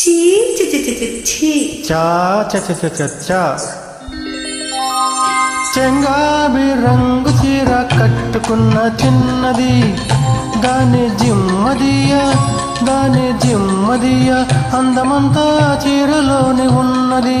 చీ చి చి చి చి ఛీ. చా చ చ చ చ చ. చెంగాబి రంగు చీర కట్టుకున్న చిన్నది దాని జిమ్మదియ దాని జిమ్మదియ అందమంతా చీరలోని ఉన్నది.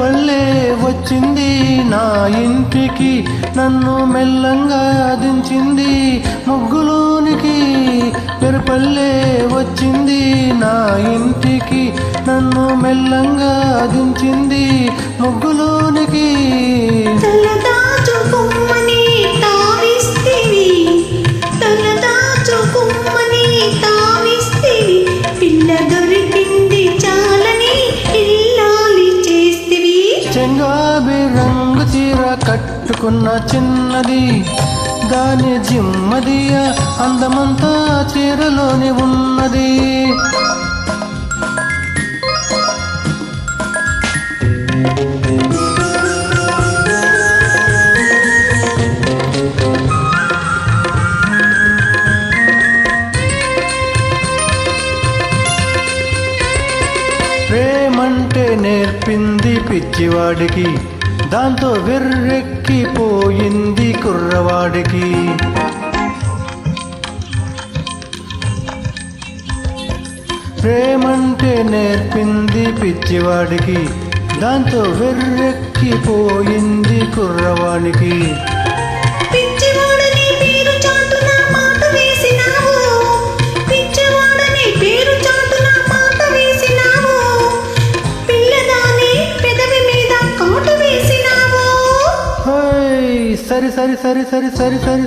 పల్లె వచ్చింది. నా ఇంటికి నన్ను మెల్లంగా దించింది. ముగ్గులోనికి పెరుపల్లె వచ్చింది. నా ఇంటికి నన్ను మెల్లంగా దించింది. ముగ్గులోనికి కట్టుకున్న చిన్నది దాని జిమ్మదియ అందమంతా చీరలోని ఉన్నది. ప్రేమంటే నేర్పింది పిచ్చివాడికి. దాంతో వెర్రెక్కిపోయింది కుర్రవాడికి. ప్రేమంటే నేర్పింది పిచ్చివాడికి. దాంతో వెర్రెక్కిపోయింది కుర్రవాడికి. సరి సరి సరి సరి సరి సరి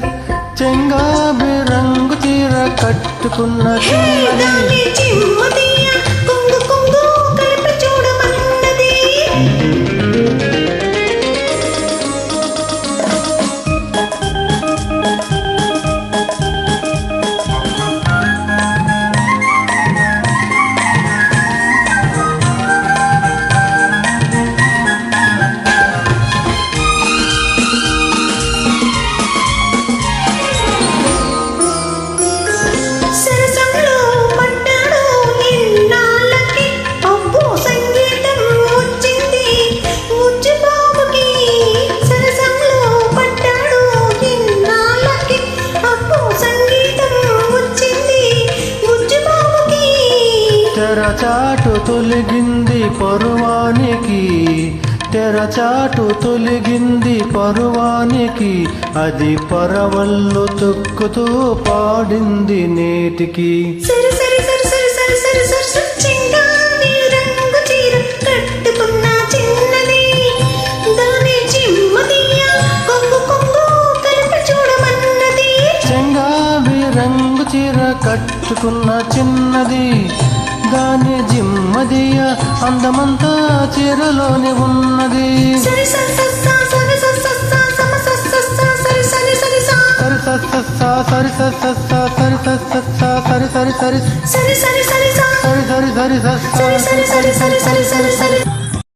చెంగాబి రంగు చీర కట్టుకున్న చిన్నది. తెరచాటు తొలిగింది పరువానికి తెరచాటు తొలిగింది పరువానికి అది పరవల్లు తొక్కుతూ పాడింది నేటికి. చెంగావి రంగు చీర కట్టుకున్న చిన్నది. గానే జిమ్మదియ అందమంతా చీరలోనే ఉన్నది సరి సరి సరి సరి సరి